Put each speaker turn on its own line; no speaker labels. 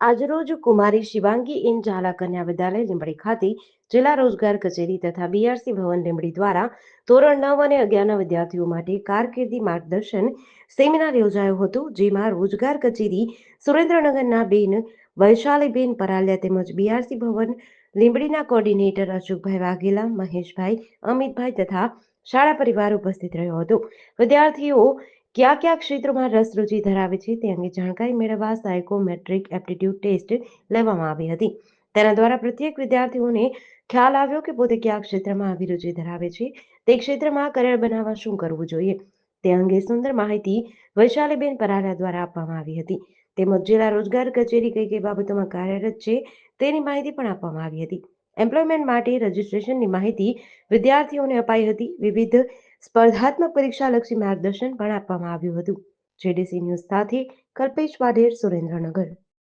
આજરોજ કુમારી શિવાંગી ઇન ઝાલા કન્યા વિદ્યાલય લીંબડી ખાતે જિલ્લા રોજગાર કચેરી તથા બીઆરસી ભવન લીંબડી દ્વારા ધોરણ નવ અને અગિયારના વિદ્યાર્થીઓ માટે કારકિર્દી માર્ગદર્શન સેમિનાર યોજાયો હતો, જેમાં રોજગાર કચેરી સુરેન્દ્રનગરના બેન વૈશાલીબેન પરાલિયા તેમજ બીઆરસી ભવન લીંબડીના કોર્ડિનેટર અશોકભાઈ વાઘેલા, મહેશભાઈ, અમિતભાઈ તથા શાળા પરિવાર ઉપસ્થિત રહ્યો હતો. વિદ્યાર્થીઓ કયા કયા ક્ષેત્રોમાં રસ રુચિ ધરાવે છે તે અંગે જાણકારી મેળવવા સાયકોમેટ્રિક એપ્ટિટ્યૂડ ટેસ્ટ લેવામાં આવી હતી. તેના દ્વારા પ્રત્યેક વિદ્યાર્થીઓને ખ્યાલ આવ્યો કે પોતે કયા ક્ષેત્રમાં અભિરુચિ ધરાવે છે, તે ક્ષેત્રમાં કરિયર બનાવવા શું કરવું જોઈએ. તે અંગે સુંદર માહિતી વૈશાલીબેન પરારા દ્વારા આપવામાં આવી હતી. તેમજ જિલ્લા રોજગાર કચેરી કઈ કઈ બાબતોમાં કાર્યરત છે તેની માહિતી પણ આપવામાં આવી હતી. એમ્પ્લોયમેન્ટ માટે રજિસ્ટ્રેશનની માહિતી વિદ્યાર્થીઓને અપાઈ હતી. વિવિધ સ્પર્ધાત્મક પરીક્ષાલક્ષી માર્ગદર્શન પણ આપવામાં આવ્યું હતું. જેડીસી ન્યૂઝ સાથે કલ્પેશ વાઢેર સુરેન્દ્રનગર.